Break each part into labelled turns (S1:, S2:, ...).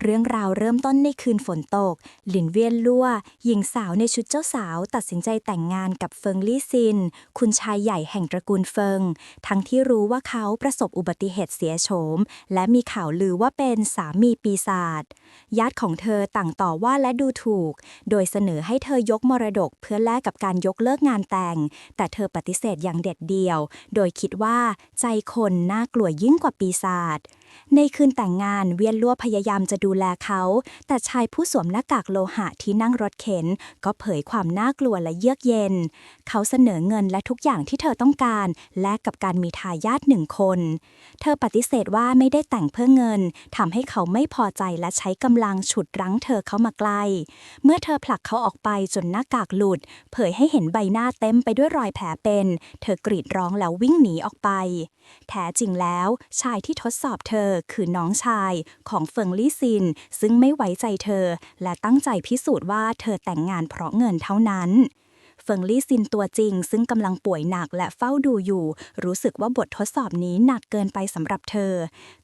S1: เรื่องราวเริ่มต้นในคืนฝนตก หลินเวียนลั่ว หญิงสาวในชุดเจ้าสาว ตัดสินใจแต่งงานกับเฟิงลี่ซิน คุณชายใหญ่แห่งตระกูลเฟิง ทั้งที่รู้ว่าเขาประสบอุบัติเหตุเสียโฉม และมีข่าวลือว่าเป็นสามีปีศาจ ญาติของเธอต่างต่อว่าและดูถูก โดยเสนอให้เธอยกมรดกเพื่อแลกกับการยกเลิกงานแต่ง แต่เธอปฏิเสธอย่างเด็ดเดี่ยว โดยคิดว่าใจคนน่ากลัวยิ่งกว่าปีศาจ ในคืนแต่งงานเวียนลั่วพยายามจะดูแลเขา แต่ชายผู้สวมหน้ากากโลหะที่นั่งรถเข็น ก็เผยความน่ากลัวและเยือกเย็น เขาเสนอเงินและทุกอย่างที่เธอต้องการ แลกกับการมีทายาทหนึ่งคน เธอปฏิเสธว่าไม่ได้แต่งเพื่อเงินทำให้เขาไม่พอใจและใช้กำลังฉุดรั้งเธอเข้ามาใกล้ เมื่อเธอผลักเขาออกไปจนหน้ากากหลุด เผยให้เห็นใบหน้าเต็มไปด้วยรอยแผลเป็น เธอกรีดร้องแล้ววิ่งหนีออกไป แท้จริงแล้ว ชายที่ทดสอบเธอคือน้องชายของเฟิงลี่ซิน ซึ่งไม่ไว้ใจเธอ และตั้งใจพิสูจน์ว่าเธอแต่งงานเพราะเงินเท่านั้น เฟิงลี่ซินตัวจริง ซึ่งกำลังป่วยหนักและเฝ้าดูอยู่ รู้สึกว่าบททดสอบนี้หนักเกินไปสำหรับเธอ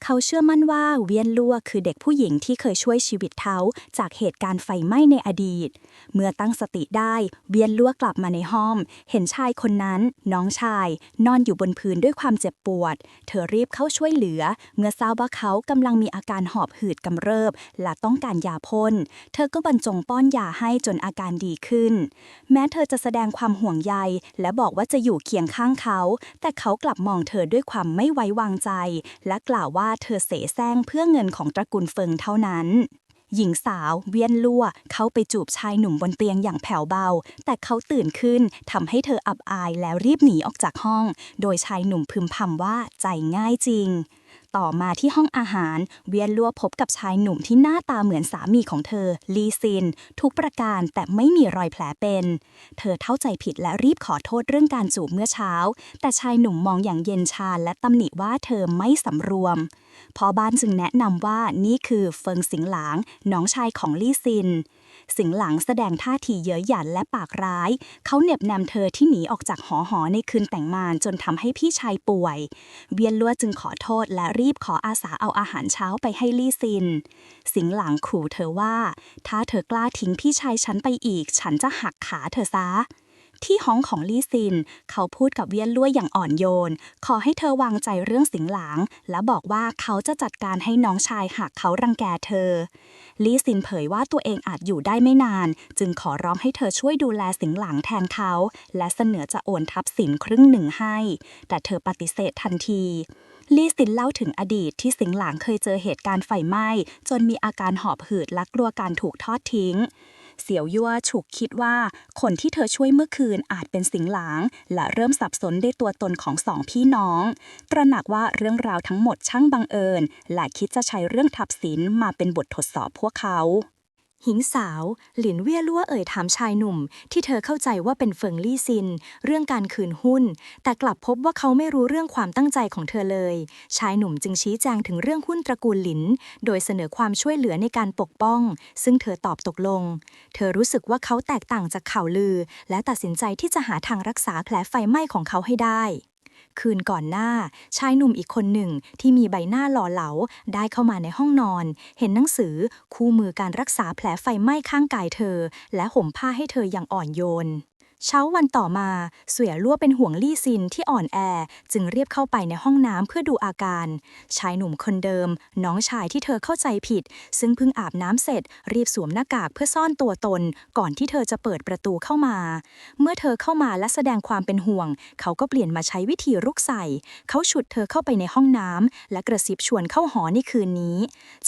S1: เขาเชื่อมั่นว่าเวียนลัวคือเด็กผู้หญิงที่เคยช่วยชีวิตเขาจากเหตุการณ์ไฟไหม้ในอดีต เมื่อตั้งสติได้เวียนลัวกลับมาในห้อง เห็นชายคนนั้น น้องชาย นอนอยู่บนพื้นด้วยความเจ็บปวด เธอรีบเข้าช่วยเหลือ เมื่อทราบว่าเขากำลังมีอาการหอบหืดกำเริบ และต้องการยาพ่น เธอก็บรรจงป้อนยาให้จนอาการดีขึ้น แม้เธอจะดงความห่วงใย และบอกว่าจะอยู่เคียงข้างเขา แต่เขากลับมองเธอด้วยความไม่ไว้วางใจ และกล่าวว่าเธอเสแสร้งเพื่อเงินของตระกูลเฟิงเท่านั้นหญิงสาวเวียนลั่วเข้าไปจูบชายหนุ่มบนเตียงอย่างแผ่วเบา แต่เขาตื่นขึ้นทำให้เธออับอายแล้วรีบหนีออกจากห้อง โดยชายหนุ่มพึมพำว่าใจง่ายจริง ต่อมาที่ห้องอาหาร เวียนลัวพบกับชายหนุ่มที่หน้าตาเหมือนสามีของเธอ ลีซิน ทุกประการแต่ไม่มีรอยแผลเป็น เธอเข้าใจผิดและรีบขอโทษเรื่องการจูบเมื่อเช้า แต่ชายหนุ่มมองอย่างเย็นชาและตำหนิว่าเธอไม่สำรวมพอบ้านจึงแนะนำว่านี่คือเฟิงสิงหลางน้องชายของลี่ซิน สิงหลังแสดงท่าทีเย้ยหยันและปากร้าย เขาเหน็บแนมเธอที่หนีออกจากหอหอในคืนแต่งงานจนทำให้พี่ชายป่วย เวียนลัวจึงขอโทษและรีบขออาสาเอาอาหารเช้าไปให้ลี่ซิน สิงหลังขู่เธอว่า ถ้าเธอกล้าทิ้งพี่ชายฉันไปอีก ฉันจะหักขาเธอซะ ที่ห้องของลี่ซิน เขาพูดกับเวียนลั่วอย่างอ่อนโยน ขอให้เธอวางใจเรื่องสิงหลาง และบอกว่าเขาจะจัดการให้น้องชายหากเขารังแกเธอ ลี่ซินเผยว่าตัวเองอาจอยู่ได้ไม่นาน จึงขอร้องให้เธอช่วยดูแลสิงหลังแทนเขา และเสนอจะโอนทับสินครึ่งหนึ่งให้ แต่เธอปฏิเสธทันทีลี่ซินเล่าถึงอดีตที่สิงหลังเคยเจอเหตุการณ์ไฟไหม้ จนมีอาการหอบหืดและกลัวการถูกทอดทิ้ง เสี่ยวยั่วฉุกคิดว่า คนที่เธอช่วยเมื่อคืนอาจเป็นสิงหลาง และเริ่มสับสนในตัวตนของสองพี่น้อง ตระหนักว่าเรื่องราวทั้งหมดช่างบังเอิญ และคิดจะใช้เรื่องทับศิลมาเป็นบททดสอบพวกเขา หญิงสาว หลินเวียลั่วเอ่ยถามชายหนุ่ม ที่เธอเข้าใจว่าเป็นเฟิงลี่ซิน เรื่องการคืนหุ้น แต่กลับพบว่าเขาไม่รู้เรื่องความตั้งใจของเธอเลย ชายหนุ่มจึงชี้แจงถึงเรื่องหุ้นตระกูลหลิน โดยเสนอความช่วยเหลือในการปกป้อง ซึ่งเธอตอบตกลง เธอรู้สึกว่าเขาแตกต่างจากข่าวลือ และตัดสินใจที่จะหาทางรักษาแผลไฟไหม้ของเขาให้ได้ คืนก่อนหน้า ชายหนุ่มอีกคนหนึ่งที่มีใบหน้าหล่อเหลาได้เข้ามาในห้องนอน เห็นหนังสือคู่มือการรักษาแผลไฟไหม้ข้างกายเธอ และห่มผ้าให้เธออย่างอ่อนโยน เช้าวันต่อมา เสวียลั่วเป็นห่วงลี่ซินที่อ่อนแอ จึงเรียบเข้าไปในห้องน้ำเพื่อดูอาการ ชายหนุ่มคนเดิม น้องชายที่เธอเข้าใจผิด ซึ่งเพิ่งอาบน้ำเสร็จ รีบสวมหน้ากากเพื่อซ่อนตัวตน ก่อนที่เธอจะเปิดประตูเข้ามา เมื่อเธอเข้ามาและแสดงความเป็นห่วง เขาก็เปลี่ยนมาใช้วิธีรุกใส่ เขาฉุดเธอเข้าไปในห้องน้ำและกระซิบชวนเข้าหอในคืนนี้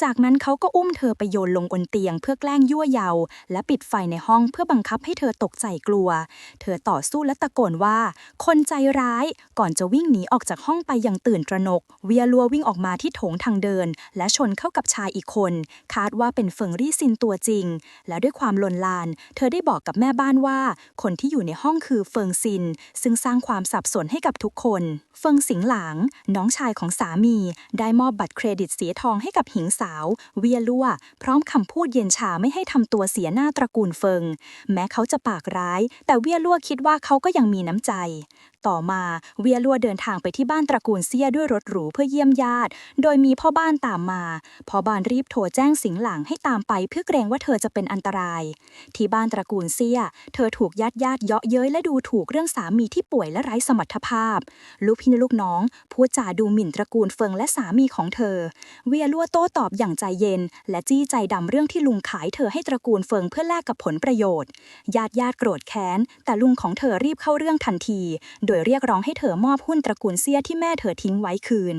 S1: จากนั้นเขาก็อุ้มเธอไปโยนลงบนเตียง เพื่อแกล้งยั่วเยาและปิดไฟในห้องเพื่อบังคับให้เธอตกใจกลัวเธอต่อสู้และตะโกนว่า คนใจร้ายก่อนจะวิ่งหนีออกจากห้องไปอย่างตื่นตระหนก เวียลัววิ่งออกมาที่โถงทางเดิน และชนเข้ากับชายอีกคน คาดว่าเป็นเฟิงรี่ซินตัวจริง และด้วยความลนลาน เธอได้บอกกับแม่บ้านว่า คนที่อยู่ในห้องคือเฟิงซิน ซึ่งสร้างความสับสนให้กับทุกคน เฟิงสิงหลาง น้องชายของสามี ได้มอบบัตรเครดิตเสียทองให้กับหญิงสาว เวียลัวพร้อมคำพูดเย็นชาไม่ให้ทำตัวเสียหน้าตระกูลเฟิง แม้เขาจะปากร้าย แต่เวียลั่วคิดว่าเขาก็ยังมีน้ำใจ
S2: ต่อมาเวียลัวเดินทางไปที่บ้านตระกูลเซียด้วยรถหรูเพื่อเยี่ยมญาติ โดยมีพ่อบ้านตามมา พ่อบ้านรีบโทรแจ้งสิงหลังให้ตามไปเพื่อเกรงว่าเธอจะเป็นอันตราย ที่บ้านตระกูลเซีย เธอถูกญาติญาติเยาะเย้ยและดูถูกเรื่องสามีที่ป่วยและไร้สมรรถภาพ ลูกพี่ลูกน้องพูดจาดูหมิ่นตระกูลเฟิงและสามีของเธอ เวียลัวโต้ตอบอย่างใจเย็น และจี้ใจดำเรื่องที่ลุงขายเธอให้ตระกูลเฟิงเพื่อแลกกับผลประโยชน์ ญาติญาติโกรธแค้น แต่ลุงของเธอรีบเข้าเรื่องทันทีโดยเรียกร้องให้เธอมอบหุ้นตระกูลเซียที่แม่เธอทิ้งไว้คืน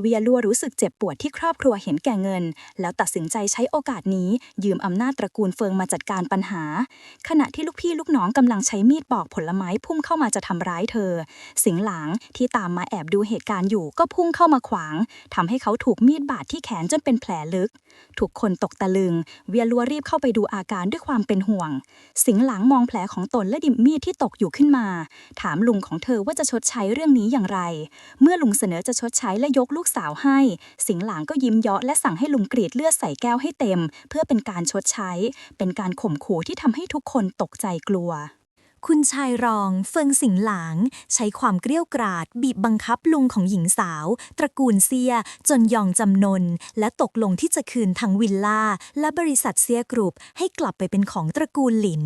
S2: เวียลัวรู้สึกเจ็บปวดที่ครอบครัวเห็นแก่เงิน แล้วตัดสินใจใช้โอกาสนี้ ยืมอำนาจตระกูลเฟิงมาจัดการปัญหา ขณะที่ลูกพี่ลูกน้องกำลังใช้มีดปอกผลไม้พุ่งเข้ามาจะทำร้ายเธอ สิงหลางที่ตามมาแอบดูเหตุการณ์อยู่ก็พุ่งเข้ามาขวางทำให้เขาถูกมีดบาดที่แขนจนเป็นแผลลึก ทุกคนตกตะลึง เวียลัวรีบเข้าไปดูอาการด้วยความเป็นห่วง สิงหลังมองแผลของตนและดิบมีดที่ตกอยู่ขึ้นมา ถามลุงของเธอว่าจะชดใช้เรื่องนี้อย่างไร เมื่อลุงเสนอจะชดใช้และยกลูกสาวให้ สิงหลังก็ยิ้มเยาะและสั่งให้ลุงกรีดเลือดใส่แก้วให้เต็ม เพื่อเป็นการชดใช้ เป็นการข่มขู่ที่ทำให้ทุกคนตกใจกลัว
S1: คุณชายรองเฟิงสิงหลาง ใช้ความเกรี้ยวกราด บีบบังคับลุงของหญิงสาว ตระกูลเซีย จนยอมจำนน และตกลงที่จะคืนทั้งวิลล่า และบริษัทเซียกรุ๊ปให้กลับไปเป็นของตระกูลหลิน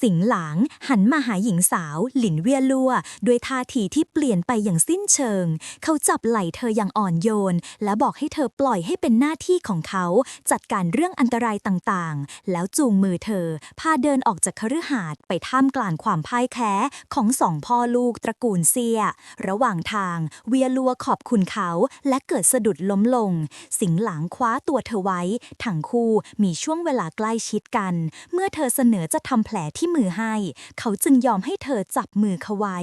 S1: สิงหลางหันมาหาหญิงสาว หลินเวียลัวด้วยท่าทีที่เปลี่ยนไปอย่างสิ้นเชิง เขาจับไหล่เธออย่างอ่อนโยน และบอกให้เธอปล่อยให้เป็นหน้าที่ของเขา จัดการเรื่องอันตรายต่างๆ แล้วจูงมือเธอ พาเดินออกจากคฤหาสน์ไปท่ามกลางความพ่ายแพ้ของสองพ่อลูกตระกูลเซีย ระหว่างทาง เวียลัวขอบคุณเขา และเกิดสะดุดล้มลง สิงหลางคว้าตัวเธอไว้ ทั้งคู่มีช่วงเวลาใกล้ชิดกัน เมื่อเธอเสนอจะทำแผลที่มือให้ เขาจึงยอมให้เธอจับมือเขาไว้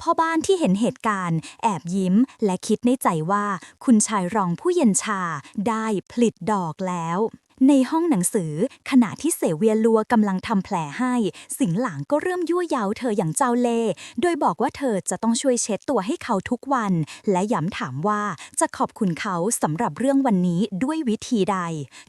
S1: พ่อบ้านที่เห็นเหตุการณ์ แอบยิ้ม และคิดในใจว่า คุณชายรองผู้เย็นชาได้ผลิดดอกแล้ว ในห้องหนังสือ ขณะที่เสเวียลัวกำลังทำแผลให้ สิงหลางก็เริ่มยั่วเย้าเธออย่างเจ้าเล่ห์โดยบอกว่าเธอจะต้องช่วยเช็ดตัวให้เขาทุกวัน และย้ำถามว่าจะขอบคุณเขาสำหรับเรื่องวันนี้ด้วยวิธีใด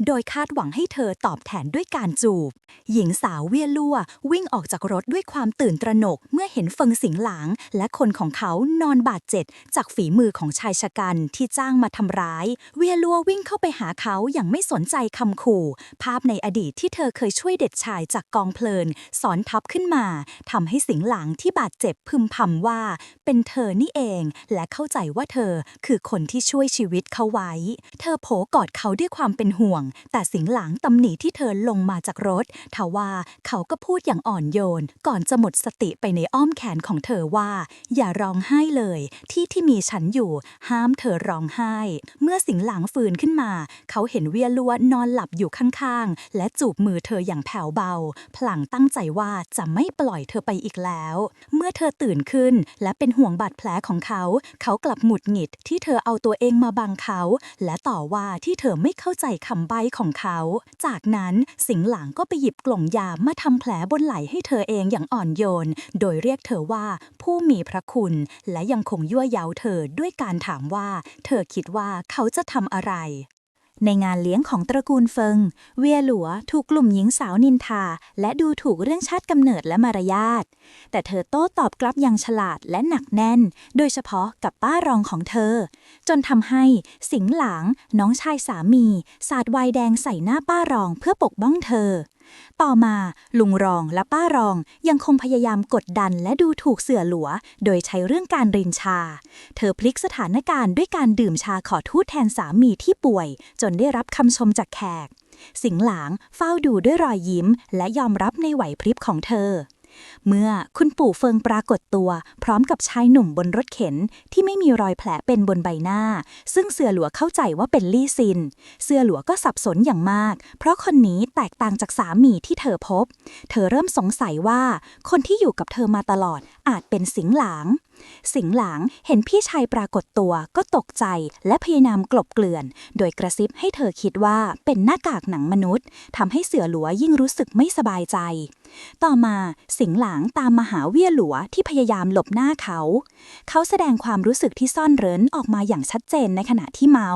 S1: โดยคาดหวังให้เธอตอบแทนด้วยการจูบ หญิงสาวเวียลัววิ่งออกจากรถด้วยความตื่นตระหนกเมื่อเห็นเฟิงสิงหลาง และคนของเขานอนบาดเจ็บจากฝีมือของชายชะกันที่จ้างมาทำร้าย เวียลัววิ่งเข้าไปหาเขาอย่างไม่สนใจคำขู่ ภาพในอดีตที่เธอเคยช่วยเด็ดชายจากกองเพลิน สอนทับขึ้นมาทำให้สิงหลางที่บาดเจ็บพึมพำว่า เป็นเธอนี่เอง และเข้าใจว่าเธอคือคนที่ช่วยชีวิตเขาไว้ เธอโผกอดเขาด้วยความเป็นห่วง แต่สิงหลางตำหนิที่เธอลงมาจากรถทว่าเขาก็พูดอย่างอ่อนโยน ก่อนจะหมดสติไปในอ้อมแขนของเธอว่า อย่าร้องไห้เลย ที่ที่มีฉันอยู่ ห้ามเธอร้องไห้ เมื่อสิงหลางฟื้นขึ้นมา เขาเห็นเวียลัวนอนหลับอยู่ข้างๆ และจูบมือเธออย่างแผ่วเบา พลางตั้งใจว่าจะไม่ปล่อยเธอไปอีกแล้ว เมื่อเธอตื่นขึ้น และเป็นห่วงบาดแผลของเขา เขากลับหงุดหงิดที่เธอเอาตัวเองมาบังเขา และต่อว่าที่เธอไม่เข้าใจคำใบ้ของเขา จากนั้นสิงหลางก็ไปหยิบกล่องยามาทำแผลบนไหล่ให้เธอเองอย่างอ่อนโยน โดยเรียกเธอว่าผู้มีพระคุณ และยังคงยั่วเย้าเธอด้วยการถามว่า เธอคิดว่าเขาจะทำอะไร ในงานเลี้ยงของตระกูลเฟิง เวียหลัวถูกกลุ่มหญิงสาวนินทา และดูถูกเรื่องชาติกำเนิดและมารยาท แต่เธอโต้ตอบกลับอย่างฉลาดและหนักแน่น โดยเฉพาะกับป้ารองของเธอ จนทำให้สิงหลาง น้องชายสามี สาดวายแดงใส่หน้าป้ารองเพื่อปกป้องเธอ ต่อมาลุงรองและป้ารองยังคงพยายามกดดันและดูถูกเสือหลัว โดยใช้เรื่องการรินชา เธอพลิกสถานการณ์ด้วยการดื่มชาขอทูตแทนสามีที่ป่วย จนได้รับคำชมจากแขก สิงหลางเฝ้าดูด้วยรอยยิ้ม และยอมรับในไหวพริบของเธอ เมื่อคุณปู่เฟิงปรากฏตัว พร้อมกับชายหนุ่มบนรถเข็นที่ไม่มีรอยแผลเป็นบนใบหน้า ซึ่งเสือหลัวเข้าใจว่าเป็นลี่ซิน เสือหลัวก็สับสนอย่างมาก เพราะคนนี้แตกต่างจากสามีที่เธอพบ เธอเริ่มสงสัยว่า คนที่อยู่กับเธอมาตลอดอาจเป็นสิงหลาง สิงหลางเห็นพี่ชายปรากฏตัวก็ตกใจและพยายามกลบเกลื่อน โดยกระซิบให้เธอคิดว่าเป็นหน้ากากหนังมนุษย์ทำให้เสือหลัวยิ่งรู้สึกไม่สบายใจ ต่อมาสิงหลางตามมาหาเวียหลัวที่พยายามหลบหน้าเขา เขาแสดงความรู้สึกที่ซ่อนเร้นออกมาอย่างชัดเจนในขณะที่เมา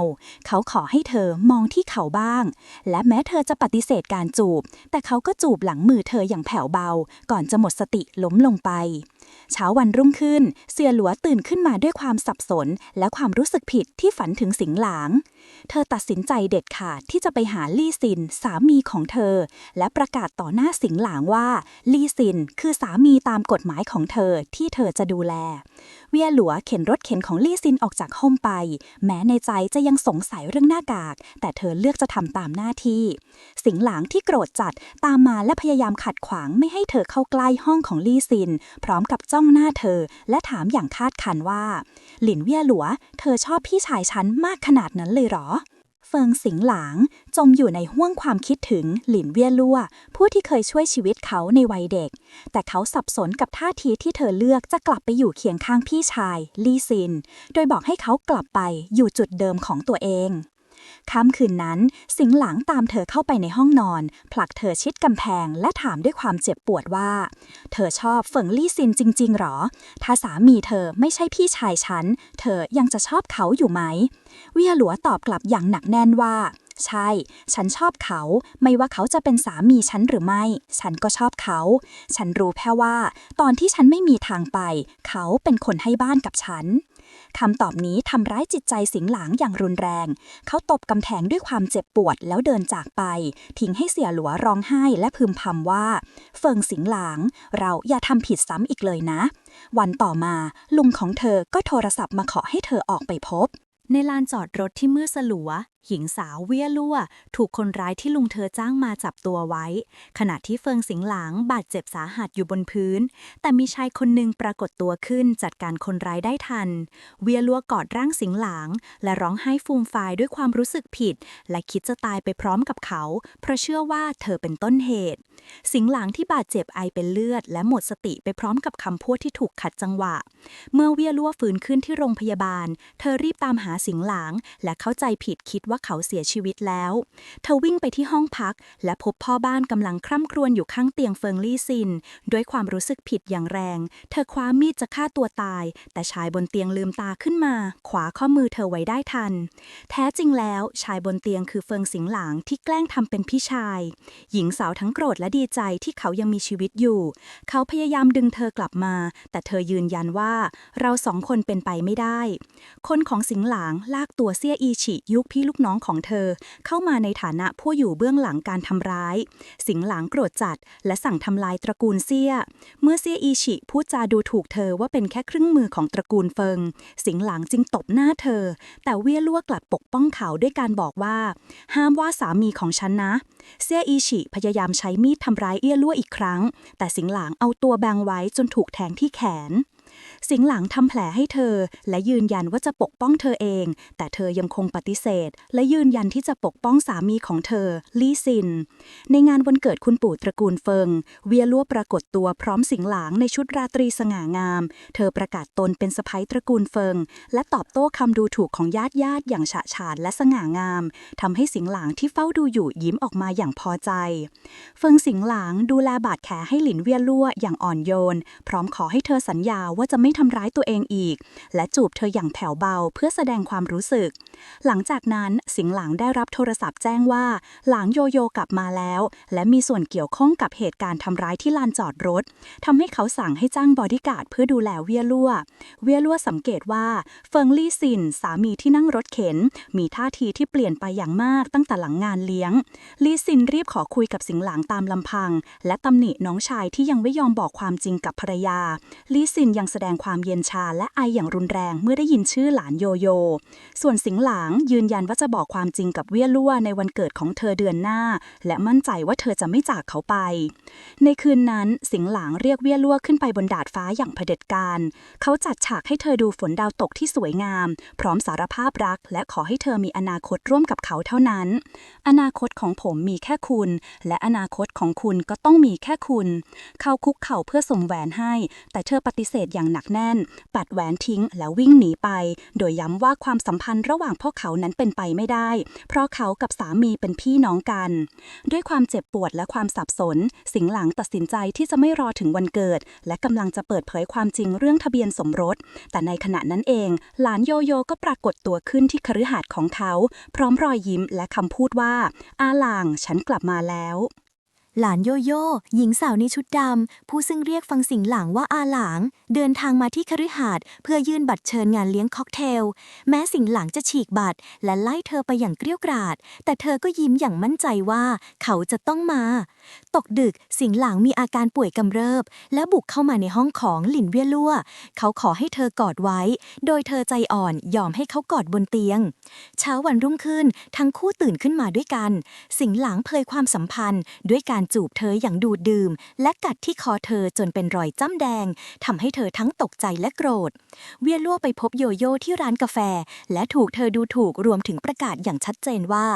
S1: เขาขอให้เธอมองที่เขาบ้าง และแม้เธอจะปฏิเสธการจูบ แต่เขาก็จูบหลังมือเธออย่างแผ่วเบา ก่อนจะหมดสติล้มลงไป เช้าวันรุ่งขึ้น
S2: เสียหลัวตื่นขึ้นมาด้วยความสับสนและความรู้สึกผิดที่ฝันถึงสิงหลาง เธอตัดสินใจเด็ดขาดที่จะไปหาลี่ซิน สามีของเธอ และประกาศต่อหน้าสิงหลางว่า ลี่ซิน คือสามีตามกฎหมายของเธอที่เธอจะดูแล เวียหลัวเข็นรถเข็นของลี่ซินออกจากห้องไป แม้ในใจจะยังสงสัยเรื่องหน้ากาก แต่เธอเลือกจะทำตามหน้าที่ สิงหลางที่โกรธจัดตามมาและพยายามขัดขวางไม่ให้เธอเข้าใกล้ห้องของลี่ซิน พร้อมกับจ้องหน้าเธอ และถามอย่างคาดคันว่า หลินเวียหลัว เธอชอบพี่ชายฉันมากขนาดนั้นเลยหรอ เฟิงสิงหลางจมอยู่ในห้วงความคิดถึงหลินเวียลั่ว ผู้ที่เคยช่วยชีวิตเขาในวัยเด็ก แต่เขาสับสนกับท่าทีที่เธอเลือกจะกลับไปอยู่เคียงข้างพี่ชาย ลี่ซิน โดยบอกให้เขากลับไปอยู่จุดเดิมของตัวเอง ค่ำคืนนั้น สิงหลังตามเธอเข้าไปในห้องนอน ผลักเธอชิดกำแพงและถามด้วยความเจ็บปวดว่า เธอชอบเฟิงลี่ซินจริง ๆ หรอ ถ้าสามีเธอไม่ใช่พี่ชายฉัน เธอยังจะชอบเขาอยู่ไหม เวียหลัวตอบกลับอย่างหนักแน่นว่าใช่ ฉันชอบเขา ไม่ว่าเขาจะเป็นสามีฉันหรือไม่ ฉันก็ชอบเขา ฉันรู้แค่ว่า ตอนที่ฉันไม่มีทางไป เขาเป็นคนให้บ้านกับฉัน คำตอบนี้ทำร้ายจิตใจสิงหลางอย่างรุนแรง เขาตบกำแพงด้วยความเจ็บปวดแล้วเดินจากไป ทิ้งให้เสียหลัวร้องไห้และพึมพำว่า เฟิงสิงหลาง เราอย่าทำผิดซ้ำอีกเลยนะ วันต่อมาลุงของเธอก็โทรศัพท์มาขอให้เธอออกไปพบ ในลานจอดรถที่มืดสลัว หญิงสาวเวียลั่ว ถูกคนร้ายที่ลุงเธอจ้างมาจับตัวไว้ ขณะที่เฟิงสิงหลางบาดเจ็บสาหัสอยู่บนพื้น แต่มีชายคนหนึ่งปรากฏตัวขึ้นจัดการคนร้ายได้ทัน เวียลั่วกอดร่างสิงหลาง และร้องไห้ฟูมฟายด้วยความรู้สึกผิด และคิดจะตายไปพร้อมกับเขา เพราะเชื่อว่าเธอเป็นต้นเหตุ สิงหลางที่บาดเจ็บไอเป็นเลือด และหมดสติไปพร้อมกับคำพูดที่ถูกขัดจังหวะ เมื่อเวียลั่วฟื้นขึ้นที่โรงพยาบาล เธอรีบตามหาสิงหลาง และเข้าใจผิดคิดว่าเขาเสียชีวิตแล้ว เธอวิ่งไปที่ห้องพัก และพบพ่อบ้านกำลังคร่ำครวญอยู่ข้างเตียงเฟิงลี่ซิน ด้วยความรู้สึกผิดอย่างแรง เธอคว้ามีดจะฆ่าตัวตาย แต่ชายบนเตียงลืมตาขึ้นมา ขวาข้อมือเธอไว้ได้ทัน แท้จริงแล้วชายบนเตียงคือเฟิงสิงหลางที่แกล้งทำเป็นพี่ชาย หญิงสาวทั้งโกรธและดีใจที่เขายังมีชีวิตอยู่ เขาพยายามดึงเธอกลับมา แต่เธอยืนยันว่าเราสองคนเป็นไปไม่ได้ คนของสิงหลางลากตัวเซี่ยอีฉิยุคพี่ลูกน้องของเธอ เข้ามาในฐานะผู้อยู่เบื้องหลังการทำร้าย สิงหลางโกรธจัด และสั่งทำลายตระกูลเซี่ย เมื่อเซี่ยอีฉิพูดจาดูถูกเธอว่าเป็นแค่ครึ่งมือของตระกูลเฟิง สิงหลางจึงตบหน้าเธอ แต่เวียลั่วกลับปกป้องเขาด้วยการบอกว่า ห้ามว่าสามีของฉันนะ เซี่ยอีฉิพยายามใช้มีดทำร้ายเอี้ยลั่วอีกครั้ง แต่สิงหลางเอาตัวแบงไว้จนถูกแทงที่แขน สิงหลังทำแผลให้เธอ และยืนยันว่าจะปกป้องเธอเอง แต่เธอยังคงปฏิเสธ และยืนยันที่จะปกป้องสามีของเธอ ลี่ซิน ในงานวันเกิดคุณปู่ตระกูลเฟิง เวียลัวปรากฏตัวพร้อมสิงหลางในชุดราตรีสง่างาม เธอประกาศตนเป็นสะใภ้ตระกูลเฟิง และตอบโต้คำดูถูกของญาติญาติอย่างฉะฉานและสง่างามทำให้สิงหลางที่เฝ้าดูอยู่ยิ้มออกมาอย่างพอใจ เฟิงสิงหลางดูแลบาดแผลให้หลินเวียลัวอย่างอ่อนโยน พร้อมขอให้เธอสัญญาว่าจะไม่ทำร้ายตัวเองอีก และจูบเธออย่างแผ่วเบาเพื่อแสดงความรู้สึก หลังจากนั้นสิงหลางได้รับโทรศัพท์แจ้งว่า หลางโยโยกลับมาแล้ว และมีส่วนเกี่ยวข้องกับเหตุการณ์ทำร้ายที่ลานจอดรถทำให้เขาสั่งให้จ้างบอดี้การ์ดเพื่อดูแลเวียลั่ว เวียลั่วสังเกตว่าเฟิงลี่ซินสามีที่นั่งรถเข็น มีท่าทีที่เปลี่ยนไปอย่างมากตั้งแต่หลังงานเลี้ยง ลี่ซินรีบขอคุยกับสิงหลางตามลำพัง และตำหนิน้องชายที่ยังไม่ยอมบอกความจริงกับภรรยา ลี่ซินยังแสดงความเย็นชาและไออย่างรุนแรงเมื่อได้ยินชื่อหลานโยโย ส่วนสิงหลางยืนยันว่าจะบอกความจริงกับเวียลั่วในวันเกิดของเธอเดือนหน้า และมั่นใจว่าเธอจะไม่จากเขาไป ในคืนนั้นสิงหลางเรียกเวียลั่วขึ้นไปบนดาดฟ้าอย่างเผด็จการ เขาจัดฉากให้เธอดูฝนดาวตกที่สวยงาม พร้อมสารภาพรัก และขอให้เธอมีอนาคตร่วมกับเขาเท่านั้น อนาคตของผมมีแค่คุณ และอนาคตของคุณก็ต้องมีแค่คุณ เขาคุกเข่าเพื่อส่งแหวนให้ แต่เธอปฏิเสธอย่างหนักแน่น ปัดแหวนทิ้งแล้ววิ่งหนีไป โดยย้ำว่าความสัมพันธ์ระหว่างพวกเขานั้นเป็นไปไม่ได้ เพราะเขากับสามีเป็นพี่น้องกัน ด้วยความเจ็บปวดและความสับสน สิงหลังตัดสินใจที่จะไม่รอถึงวันเกิด และกำลังจะเปิดเผยความจริงเรื่องทะเบียนสมรส แต่ในขณะนั้นเอง หลานโยโย่ก็ปรากฏตัวขึ้นที่คฤหาสน์ของเขา พร้อมรอยยิ้มและคำพูดว่า อาหลาง ฉันกลับมาแล้ว
S3: หลานโยโย่หญิงสาวในชุดดำ ผู้ซึ่งเรียกฟังสิงหลังว่าอาหลาง เดินทางมาที่คฤหาสน์เพื่อยื่นบัตรเชิญงานเลี้ยงค็อกเทล แม้สิงหลังจะฉีกบัตร และไล่เธอไปอย่างเกรี้ยวกราด แต่เธอก็ยิ้มอย่างมั่นใจว่าเขาจะต้องมา ตกดึกสิงหลังมีอาการป่วยกำเริบ และบุกเข้ามาในห้องของหลินเวียลั่ว เขาขอให้เธอกอดไว้ โดยเธอใจอ่อนยอมให้เขากอดบนเตียง เช้าวันรุ่งขึ้นทั้งคู่ตื่นขึ้นมาด้วยกัน สิงหลังเผยความสัมพันธ์ด้วยการจูบเธออย่างดูดดื่ม และกัดที่คอเธอจนเป็นรอยจ้ำแดงทำให้เธอทั้งตกใจและโกรธ เวียล่วไปพบโยโย่ที่ร้านกาแฟ และถูกเธอดูถูกรวมถึงประกาศอย่างชัดเจนว่า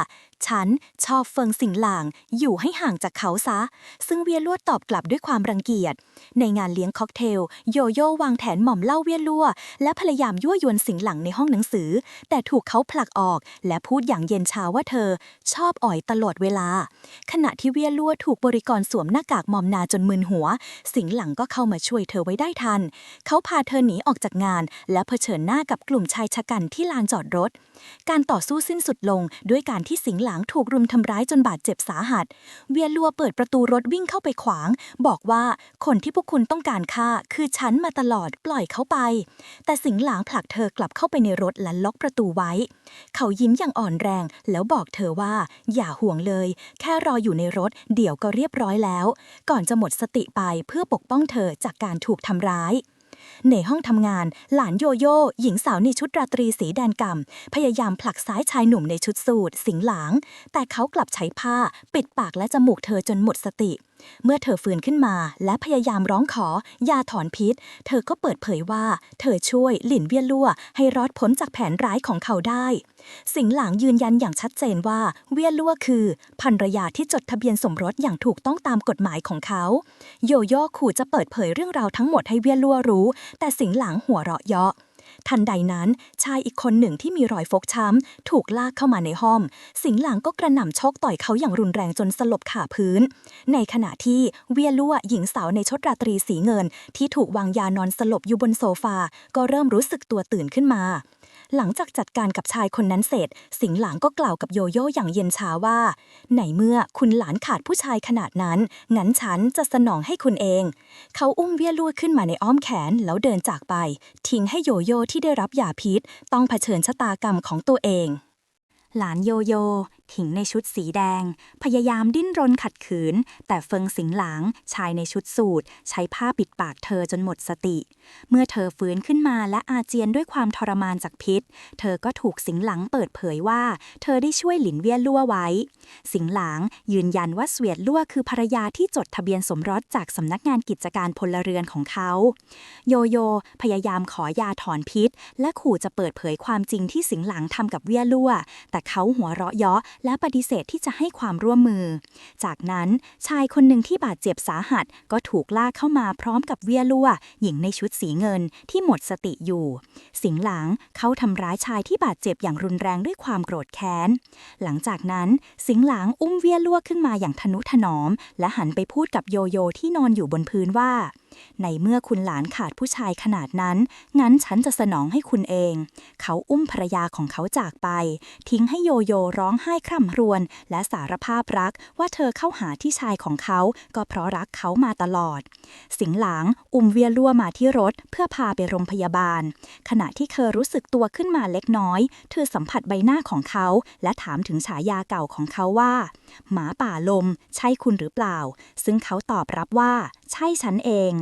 S3: ฉันชอบเฟิงสิงหลาง อยู่ให้ห่างจากเขาซะ ซึ่งเวียลั่วตอบกลับด้วยความรังเกียจ ในงานเลี้ยงค็อกเทล โยโย่วางแผนหม่อมเหล่าเวียลั่ว และพยายามยั่วยวนสิงหลังในห้องหนังสือ แต่ถูกเขาผลักออก และพูดอย่างเย็นชาว่าเธอ ชอบอ่อยตลอดเวลา ขณะที่เวียลั่วถูกบริกรสวมหน้ากากมอมนาจนมึนหัว สิงหลังก็เข้ามาช่วยเธอไว้ได้ทัน เขาพาเธอหนีออกจากงาน และเผชิญหน้ากับกลุ่มชายชะกันที่ลานจอดรถ การต่อสู้สิ้นสุดลงด้วยการที่สิงหลังถูกรุมทำร้ายจนบาดเจ็บสาหัส เวียลัวเปิดประตูรถวิ่งเข้าไปขวาง บอกว่าคนที่พวกคุณต้องการฆ่าคือฉันมาตลอดปล่อยเขาไป แต่สิงหลังผลักเธอกลับเข้าไปในรถและล็อกประตูไว้ เขายิ้มอย่างอ่อนแรง แล้วบอกเธอว่า อย่าห่วงเลย แค่รออยู่ในรถ เดี๋ยวก็เรียบร้อยแล้ว ก่อนจะหมดสติไปเพื่อปกป้องเธอจากการถูกทำร้าย ในห้องทำงาน หลานโยโย่หญิงสาวในชุดราตรีสีแดนกำพยายามผลักซ้ายชายหนุ่มในชุดสูทสิงหลาง แต่เขากลับใช้ผ้า ปิดปากและจมูกเธอจนหมดสติ เมื่อเธอฟื้นขึ้นมา และพยายามร้องขอยาถอนพิษ เธอก็เปิดเผยว่า เธอช่วยหลินเวียลั่วให้รอดพ้นจากแผนร้ายของเขาได้ สิงหลางยืนยันอย่างชัดเจนว่าเวียลั่วคือภรรยาที่จดทะเบียนสมรสอย่างถูกต้องตามกฎหมายของเขา โยโย่ขู่จะเปิดเผยเรื่องราวทั้งหมดให้เวียลั่วรู้ แต่สิงหลางหัวเราะเยาะ ทันใดนั้น ชายอีกคนหนึ่งที่มีรอยฟกช้ำ ถูกลากเข้ามาในห้อง สิงหลังก็กระหน่ำชกต่อยเขาอย่างรุนแรงจนสลบขาพื้น ในขณะที่เวียลั่วหญิงสาวในชดราตรีสีเงิน ที่ถูกวางยานอนสลบอยู่บนโซฟา ก็เริ่มรู้สึกตัวตื่นขึ้นมาหลังจากจัดการกับชายคนนั้นเสร็จ สิงหลังก็กล่าวกับโยโย่อย่างเย็นชาว่าในเมื่อคุณหลานขาดผู้ชายขนาดนั้น งั้นฉันจะสนองให้คุณเอง เขาอุ้มเวียลั่ขึ้นมาในอ้อมแขนแล้วเดินจากไป ทิ้งให้โยโย่ที่ที่ได้รับยาพิษ ต้องเผชิญชะตากรรมของตัวเอง
S1: หลานโยโย่ ถิงในชุดสีแดง พยายามดิ้นรนขัดขืน แต่เฟิงสิงหลางชายในชุดสูทใช้ผ้าปิดปากเธอจนหมดสติ เมื่อเธอฟื้นขึ้นมาและอาเจียนด้วยความทรมานจากพิษ เธอก็ถูกสิงหลังเปิดเผยว่า เธอได้ช่วยหลินเวียลั่วไว้ สิงหลางยืนยันว่าเสวียดลั่วคือภรรยาที่จดทะเบียนสมรสจากสำนักงานกิจการพลเรือนของเขา โยโย่พยายามขอยาถอนพิษ และขู่จะเปิดเผยความจริงที่สิงหลังทำกับเวียลั่ว แต่เขาหัวเราะเยาะและปฏิเสธที่จะให้ความร่วมมือ จากนั้นชายคนหนึ่งที่บาดเจ็บสาหัสก็ถูกลากเข้ามาพร้อมกับเวียลัวหญิงในชุดสีเงินที่หมดสติอยู่ สิงหลังเขาทำร้ายชายที่บาดเจ็บอย่างรุนแรงด้วยความโกรธแค้น หลังจากนั้นสิงหลังอุ้มเวียลัวขึ้นมาอย่างทนุถนอม และหันไปพูดกับโยโย่ที่นอนอยู่บนพื้นว่า ในเมื่อคุณหลานขาดผู้ชายขนาดนั้น งั้นฉันจะสนองให้คุณเอง เขาอุ้มภรรยาของเขาจากไป ทิ้งให้โยโย่ร้องไห้คร่ำครวญและสารภาพรักว่าเธอเข้าหาที่ชายของเขา ก็เพราะรักเขามาตลอด สิงหลางอุ้มเวียลั่วมาที่รถเพื่อพาไปโรงพยาบาล ขณะที่เธอรู้สึกตัวขึ้นมาเล็กน้อย เธอสัมผัสใบหน้าของเขา และถามถึงฉายาเก่าของเขาว่า หมาป่าลม ใช่คุณหรือเปล่า ซึ่งเขาตอบรับว่าใช่ฉันเอง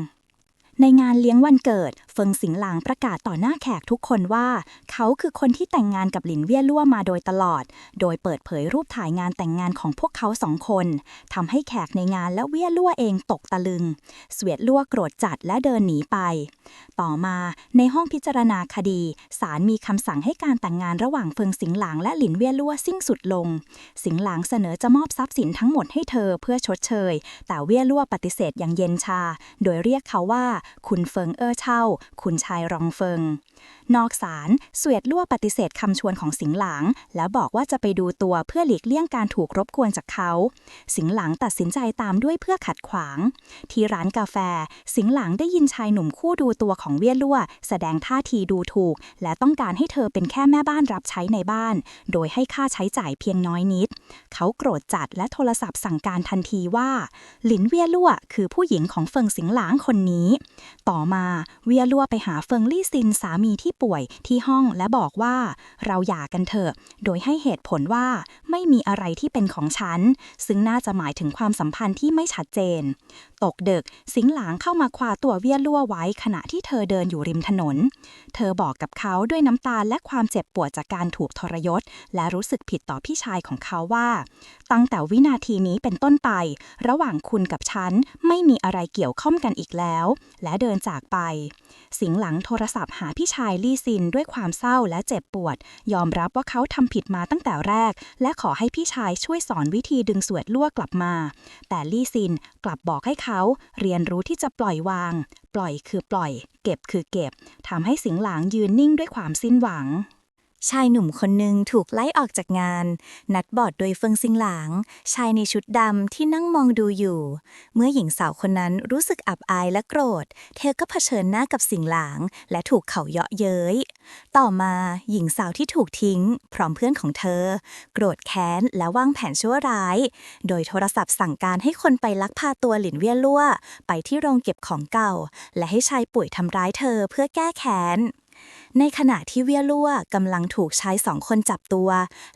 S1: ในงานเลี้ยงวันเกิด เฟิงสิงหลางประกาศต่อหน้าแขกทุกคนว่า เขาคือคนที่แต่งงานกับหลินเวี่ยลั่วมาโดยตลอด โดยเปิดเผยรูปถ่ายงานแต่งงานของพวกเขาสองคนทำให้แขกในงานและเวี่ยลั่วเองตกตะลึง เสวียดลั่วโกรธจัดและเดินหนีไป ต่อมาในห้องพิจารณาคดีศาลมีคำสั่งให้การแต่งงานระหว่างเฟิงสิงหลางและหลินเวี่ยลั่วสิ้นสุดลง สิงหลางเสนอจะมอบทรัพย์สินทั้งหมดให้เธอเพื่อชดเชย แต่เวี่ยลั่วปฏิเสธอย่างเย็นชา โดยเรียกเขาว่า คุณเฟิงเออเช่า
S2: คุณชายรองเฟิง นอกศาลเสวียดลั่วปฏิเสธคำชวนของสิงหลางแล้วบอกว่าจะไปดูตัวเพื่อหลีกเลี่ยงการถูกรบกวนจากเขา สิงหลางตัดสินใจตามด้วยเพื่อขัดขวาง ที่ร้านกาแฟ สิงหลางได้ยินชายหนุ่มคู่ดูตัวของเวียลั่ว แสดงท่าทีดูถูก และต้องการให้เธอเป็นแค่แม่บ้านรับใช้ในบ้าน โดยให้ค่าใช้จ่ายเพียงน้อยนิด เขาโกรธจัดและโทรศัพท์สั่งการทันทีว่า หลินเวียลั่วคือผู้หญิงของเฟิงสิงหลางคนนี้ ต่อมาเวียลั่วไปหาเฟิงลี่ซินสามีที่ป่วยที่ห้องและบอกว่า เราหย่ากันเถอะ โดยให้เหตุผลว่าไม่มีอะไรที่เป็นของฉัน ซึ่งน่าจะหมายถึงความสัมพันธ์ที่ไม่ชัดเจน ตกดึก สิงหลางเข้ามาคว้าตัวเวียลั่วไว้ขณะที่เธอเดินอยู่ริมถนน เธอบอกกับเขาด้วยน้ำตาและความเจ็บปวดจากการถูกทรยศ และรู้สึกผิดต่อพี่ชายของเขาว่าตั้งแต่วินาทีนี้เป็นต้นไป ระหว่างคุณกับฉันไม่มีอะไรเกี่ยวข้องกันอีกแล้ว และเดินจากไป สิงหลังโทรศัพท์หาพี่ชายลี่ซินด้วยความเศร้าและเจ็บปวด ยอมรับว่าเขาทำผิดมาตั้งแต่แรก และขอให้พี่ชายช่วยสอนวิธีดึงสวดลั่วกลับมา แต่ลี่ซินกลับบอกให้เขาเรียนรู้ที่จะปล่อยวาง ปล่อยคือปล่อย เก็บคือเก็บทำให้สิงหลางยืนนิ่งด้วยความสิ้นหวัง
S1: ชายหนุ่มคนหนึ่งถูกไล่ออกจากงาน นัดบอดโดยเฟิงซิงหลาง ชายในชุดดำที่นั่งมองดูอยู่ เมื่อหญิงสาวคนนั้นรู้สึกอับอายและโกรธ เธอก็เผชิญหน้ากับสิงหลาง และถูกเขาเยาะเย้ย ต่อมาหญิงสาวที่ถูกทิ้ง พร้อมเพื่อนของเธอ โกรธแค้นและวางแผนชั่วร้าย โดยโทรศัพท์สั่งการให้คนไปลักพาตัวหลินเวียลั่ว ไปที่โรงเก็บของเก่า และให้ชายป่วยทำร้ายเธอเพื่อแก้แค้น ในขณะที่เวียลั่วกำลังถูกชายสองคนจับตัว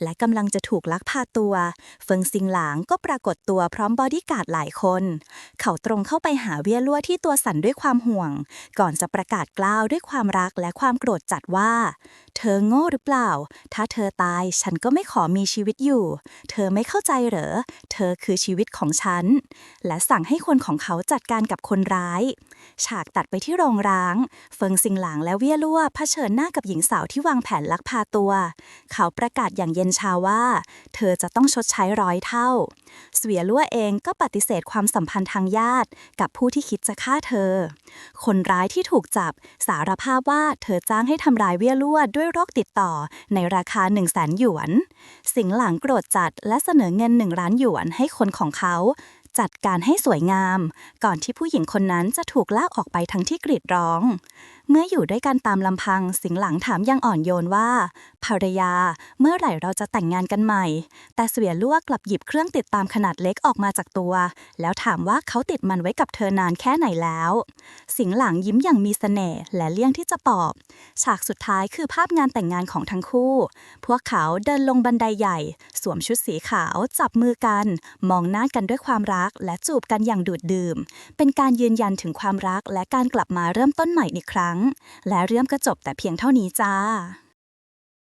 S1: และกำลังจะถูกลักพาตัว เฟิงซิงหลางก็ปรากฏตัวพร้อมบอดี้การ์ดหลายคน เขาตรงเข้าไปหาเวียลั่วที่ตัวสั่นด้วยความห่วง ก่อนจะประกาศกล้าวด้วยความรักและความโกรธจัดว่า เธอโง่หรือเปล่า ถ้าเธอตายฉันก็ไม่ขอมีชีวิตอยู่ เธอไม่เข้าใจเหรอ เธอคือชีวิตของฉัน และสั่งให้คนของเขาจัดการกับคนร้าย ฉากตัดไปที่โรงร้าง เฟิงซิงหลางและเวียลั่วเผชิญหน้ากับหญิงสาวที่วางแผนลักพาตัว เขาประกาศอย่างเย็นชาว่า เธอจะต้องชดใช้ร้อยเท่า เสวียลั่วเองก็ปฏิเสธความสัมพันธ์ทางญาติ กับผู้ที่คิดจะฆ่าเธอ คนร้ายที่ถูกจับสารภาพว่าเธอจ้างให้ทำร้ายเวียลั่วด้วยโรคติดต่อในราคา 1 0 0 0 0แสนหยวน สิงหลังโกรธจัดและเสนอเงินหนึ่งล้านหยวนให้คนของเขาจัดการให้สวยงาม ก่อนที่ผู้หญิงคนนั้นจะถูกลากออกไปทั้งที่กรีดร้อง เมื่ออยู่ด้วยกันตามลำพังสิงหลังถามยังอ่อนโยนว่า ภรรยา เมื่อไหร่เราจะแต่งงานกันใหม่ แต่เสวียลั่วกลับหยิบเครื่องติดตามขนาดเล็กออกมาจากตัว แล้วถามว่าเขาติดมันไว้กับเธอนานแค่ไหนแล้ว สิงหลังยิ้มอย่างมีเสน่ห์และเลี่ยงที่จะปอบ ฉากสุดท้ายคือภาพงานแต่งงานของทั้งคู่ พวกเขาเดินลงบันไดใหญ่ สวมชุดสีขาวจับมือกัน มองหน้ากันด้วยความรัก และจูบกันอย่างดูดดื่ม เป็นการยืนยันถึงความรักและการกลับมาเริ่มต้นใหม่อีกครั้งและเรื่องก็จบแต่เพียงเท่านี้จ้า